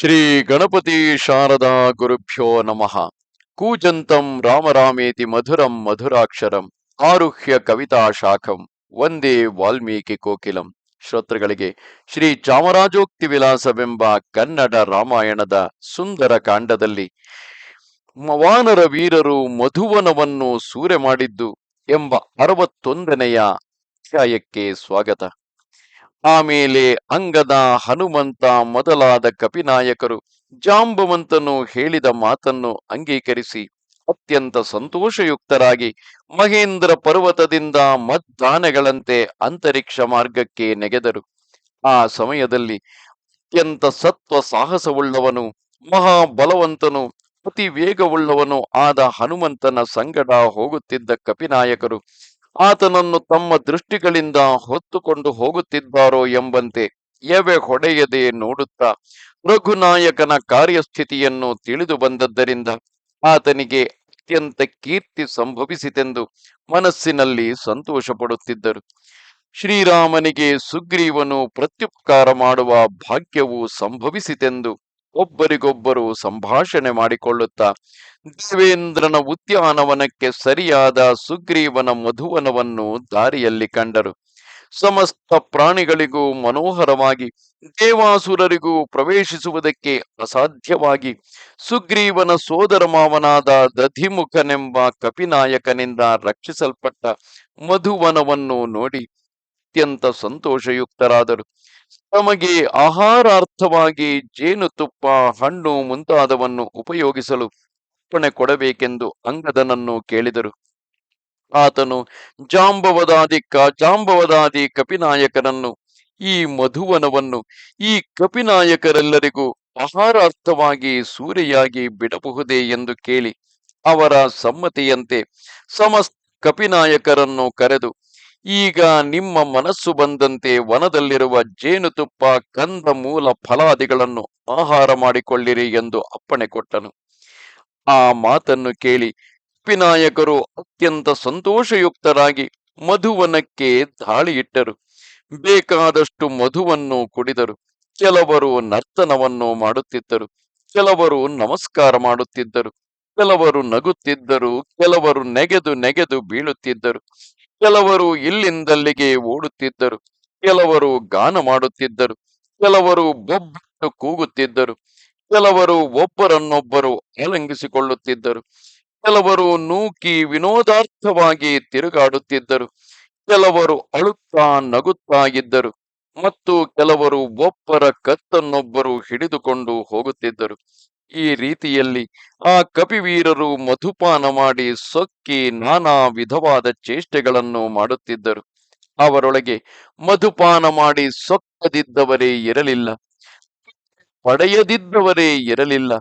ಶ್ರೀ ಗಣಪತಿ ಶಾರದಾ ಗುರುಭ್ಯೋ ನಮಃ. ಕೂಜಂತಂ ರಾಮರಾಮೇತಿ ಮಧುರಂ ಮಧುರಾಕ್ಷರಂ ಆರುಹ್ಯ ಕವಿತಾ ಶಾಖಂ ವಂದೇ ವಾಲ್ಮೀಕಿ ಕೋಕಿಲಂ. ಶ್ರೋತೃಗಳಿಗೆ ಶ್ರೀ ಚಾಮರಾಜೋಕ್ತಿ ವಿಲಾಸವೆಂಬ ಕನ್ನಡ ರಾಮಾಯಣದ ಸುಂದರ ಕಾಂಡದಲ್ಲಿ ವಾನರ ವೀರರು ಮಧುವನವನ್ನು ಸೂರೆ ಮಾಡಿದ್ದು ಎಂಬ ಅರವತ್ತೊಂದನೆಯ ಅಧ್ಯಾಯಕ್ಕೆ ಸ್ವಾಗತ. ಆಮೇಲೆ ಅಂಗದ ಹನುಮಂತ ಮೊದಲಾದ ಕಪಿನಾಯಕರು ಜಾಂಬವಂತನು ಹೇಳಿದ ಮಾತನ್ನು ಅಂಗೀಕರಿಸಿ ಅತ್ಯಂತ ಸಂತೋಷಯುಕ್ತರಾಗಿ ಮಹೇಂದ್ರ ಪರ್ವತದಿಂದ ಮದ್ದಾನೆಗಳಂತೆ ಅಂತರಿಕ್ಷ ಮಾರ್ಗಕ್ಕೆ ನೆಗೆದರು. ಆ ಸಮಯದಲ್ಲಿ ಅತ್ಯಂತ ಸತ್ವ ಸಾಹಸವುಳ್ಳವನು, ಮಹಾಬಲವಂತನು ಅತಿ ವೇಗವುಳ್ಳವನು ಆದ ಹನುಮಂತನ ಸಂಗಡ ಹೋಗುತ್ತಿದ್ದ ಕಪಿನಾಯಕರು ಆತನನ್ನು ತಮ್ಮ ದೃಷ್ಟಿಗಳಿಂದ ಹೊತ್ತುಕೊಂಡು ಹೋಗುತ್ತಿದ್ದಾರೋ ಎಂಬಂತೆ ಎವೆ ಹೊಡೆಯದೆ ನೋಡುತ್ತಾ ರಘುನಾಯಕನ ಕಾರ್ಯಸ್ಥಿತಿಯನ್ನು ತಿಳಿದು ಬಂದದ್ದರಿಂದ ಆತನಿಗೆ ಅತ್ಯಂತ ಕೀರ್ತಿ ಸಂಭವಿಸಿತೆಂದು ಮನಸ್ಸಿನಲ್ಲಿ ಸಂತೋಷ ಪಡುತ್ತಿದ್ದರು ಶ್ರೀರಾಮನಿಗೆ ಸುಗ್ರೀವನು ಪ್ರತ್ಯುಪಕಾರ ಮಾಡುವ ಭಾಗ್ಯವು ಸಂಭವಿಸಿತೆಂದು ಒಬ್ಬರಿಗೊಬ್ಬರು ಸಂಭಾಷಣೆ ಮಾಡಿಕೊಳ್ಳುತ್ತಾ, ದೇವೇಂದ್ರನ ಉದ್ಯಾನವನಕ್ಕೆ ಸರಿಯಾದ ಸುಗ್ರೀವನ ಮಧುವನವನ್ನು ದಾರಿಯಲ್ಲಿ ಕಂಡರು. ಸಮಸ್ತ ಪ್ರಾಣಿಗಳಿಗೂ ಮನೋಹರವಾಗಿ, ದೇವಾಸುರರಿಗೂ ಪ್ರವೇಶಿಸುವುದಕ್ಕೆ ಅಸಾಧ್ಯವಾಗಿ, ಸುಗ್ರೀವನ ಸೋದರ ಮಾವನಾದ ದಧಿಮುಖನೆಂಬ ಕಪಿನಾಯಕನಿಂದ ರಕ್ಷಿಸಲ್ಪಟ್ಟ ಮಧುವನವನ್ನು ನೋಡಿ ಅತ್ಯಂತ ಸಂತೋಷಯುಕ್ತರಾದರು. ತಮಗೆ ಆಹಾರಾರ್ಥವಾಗಿ ಜೇನುತುಪ್ಪ ಹಣ್ಣು ಮುಂತಾದವನ್ನು ಉಪಯೋಗಿಸಲು ಅಪ್ಪಣೆ ಕೊಡಬೇಕೆಂದು ಅಂಗದನನ್ನು ಕೇಳಿದರು. ಆತನು ಜಾಂಬವದಾದಿ ಕ ಜಾಂಬವದಾದಿ ಕಪಿನಾಯಕನನ್ನು, ಈ ಮಧುವನವನ್ನು ಈ ಕಪಿನಾಯಕರೆಲ್ಲರಿಗೂ ಆಹಾರಾರ್ಥವಾಗಿ ಸೂರೆಯಾಗಿ ಬಿಡಬಹುದೇ ಎಂದು ಕೇಳಿ ಅವರ ಸಮ್ಮತಿಯಂತೆ ಸಮಸ್ತ ಕಪಿನಾಯಕರನ್ನು ಕರೆದು ಈಗ ನಿಮ್ಮ ಮನಸ್ಸು ಬಂದಂತೆ ವನದಲ್ಲಿರುವ ಜೇನುತುಪ್ಪ ಕಂದ ಮೂಲ ಫಲಾದಿಗಳನ್ನು ಆಹಾರ ಮಾಡಿಕೊಳ್ಳಿರಿ ಎಂದು ಅಪ್ಪಣೆ ಕೊಟ್ಟನು. ಆ ಮಾತನ್ನು ಕೇಳಿ ವಿನಾಯಕರು ಅತ್ಯಂತ ಸಂತೋಷಯುಕ್ತರಾಗಿ ಮಧುವನಕ್ಕೆ ದಾಳಿಯಿಟ್ಟರು ಬೇಕಾದಷ್ಟು ಮಧುವನ್ನು ಕುಡಿದರು. ಕೆಲವರು ನರ್ತನವನ್ನು ಮಾಡುತ್ತಿದ್ದರು. ಕೆಲವರು ನಮಸ್ಕಾರ ಮಾಡುತ್ತಿದ್ದರು. ಕೆಲವರು ನಗುತ್ತಿದ್ದರು. ಕೆಲವರು ನೆಗೆದು ನೆಗೆದು ಬೀಳುತ್ತಿದ್ದರು. ಕೆಲವರು ಇಲ್ಲಿಂದಲ್ಲಿಗೆ ಓಡುತ್ತಿದ್ದರು, ಕೆಲವರು ಗಾನ ಮಾಡುತ್ತಿದ್ದರು, ಕೆಲವರು ಬೊಬ್ಬಿಟ್ಟು ಕೂಗುತ್ತಿದ್ದರು, ಕೆಲವರು ಒಬ್ಬರನ್ನೊಬ್ಬರು ಅಲಂಗಿಸಿಕೊಳ್ಳುತ್ತಿದ್ದರು, ಕೆಲವರು ನೂಕಿ ವಿನೋದಾರ್ಥವಾಗಿ ತಿರುಗಾಡುತ್ತಿದ್ದರು, ಕೆಲವರು ಅಳುತ್ತಾ ನಗುತ್ತಾ ಇದ್ದರು ಮತ್ತು ಕೆಲವರು ಒಬ್ಬರ ಕತ್ತನ್ನೊಬ್ಬರು ಹಿಡಿದುಕೊಂಡು ಹೋಗುತ್ತಿದ್ದರು. ಈ ರೀತಿಯಲ್ಲಿ ಆ ಕಪಿವೀರರು ಮಧುಪಾನ ಮಾಡಿ ಸೊಕ್ಕಿ ನಾನಾ ವಿಧವಾದ ಚೇಷ್ಟೆಗಳನ್ನು ಮಾಡುತ್ತಿದ್ದರು. ಅವರೊಳಗೆ ಮಧುಪಾನ ಮಾಡಿ ಸೊಕ್ಕದಿದ್ದವರೇ ಇರಲಿಲ್ಲ. ಪಡೆಯದಿದ್ದವರೇ ಇರಲಿಲ್ಲ.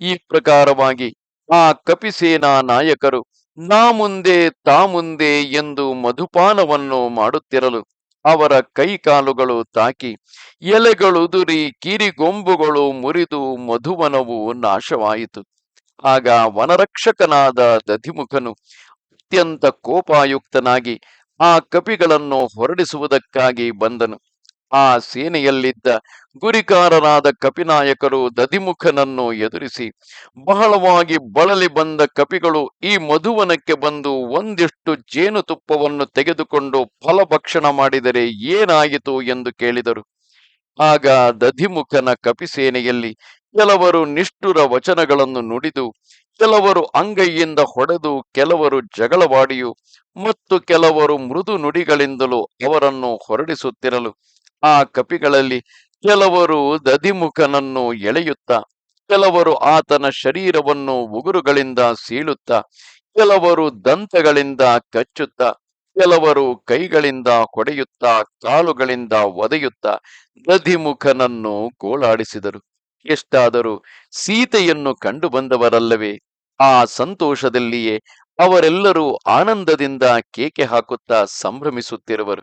ಈ ಪ್ರಕಾರವಾಗಿ ಆ ಕಪಿಸೇನಾ ನಾಯಕರು, ನಾ ಮುಂದೆ, ತಾ ಮುಂದೆ ಎಂದು ಮಧುಪಾನವನ್ನು ಮಾಡುತ್ತಿರಲು ಅವರ ಕೈಕಾಲುಗಳು ತಾಕಿ ಎಲೆಗಳುದುರಿ ಕಿರಿಗೊಂಬುಗಳು ಮುರಿದು ಮಧುವನವು ನಾಶವಾಯಿತು. ಆಗ ವನರಕ್ಷಕನಾದ ದಧಿಮುಖನು ಅತ್ಯಂತ ಕೋಪಾಯುಕ್ತನಾಗಿ ಆ ಕಪಿಗಳನ್ನು ಹೊರಡಿಸುವುದಕ್ಕಾಗಿ ಬಂದನು. ಆ ಸೇನೆಯಲ್ಲಿದ್ದ ಗುರಿಕಾರರಾದ ಕಪಿನಾಯಕರು ದಧಿಮುಖನನ್ನು ಎದುರಿಸಿ ಬಹಳವಾಗಿ ಬಳಲಿ ಬಂದ ಕಪಿಗಳು ಈ ಮಧುವನಕ್ಕೆ ಬಂದು ಒಂದಿಷ್ಟು ಜೇನುತುಪ್ಪವನ್ನು ತೆಗೆದುಕೊಂಡು ಫಲಭಕ್ಷಣ ಮಾಡಿದರೆ ಏನಾಯಿತು ಎಂದು ಕೇಳಿದರು. ಆಗ ದಧಿಮುಖನ ಕಪಿಸೇನೆಯಲ್ಲಿ ಕೆಲವರು ನಿಷ್ಠುರ ವಚನಗಳನ್ನು ನುಡಿದು, ಕೆಲವರು ಅಂಗೈಯಿಂದ ಹೊಡೆದು, ಕೆಲವರು ಜಗಳವಾಡಿಯು ಮತ್ತು ಕೆಲವರು ಮೃದು ನುಡಿಗಳಿಂದಲೂ ಅವರನ್ನು ಹೊರಡಿಸುತ್ತಿರಲು ಆ ಕಪಿಗಳಲ್ಲಿ ಕೆಲವರು ದಧಿಮುಖನನ್ನು ಎಳೆಯುತ್ತಾ, ಕೆಲವರು ಆತನ ಶರೀರವನ್ನು ಉಗುರುಗಳಿಂದ ಸೀಳುತ್ತಾ, ಕೆಲವರು ದಂತಗಳಿಂದ ಕಚ್ಚುತ್ತಾ, ಕೆಲವರು ಕೈಗಳಿಂದ ಹೊಡೆಯುತ್ತಾ, ಕಾಲುಗಳಿಂದ ಒದೆಯುತ್ತಾ ದಧಿಮುಖನನ್ನು ಗೋಳಾಡಿಸಿದರು. ಎಷ್ಟಾದರೂ ಸೀತೆಯನ್ನು ಕಂಡು ಬಂದವರಲ್ಲವೇ ಆ ಸಂತೋಷದಲ್ಲಿಯೇ ಅವರೆಲ್ಲರೂ ಆನಂದದಿಂದ ಕೇಕೆ ಹಾಕುತ್ತಾ ಸಂಭ್ರಮಿಸುತ್ತಿರುವರು.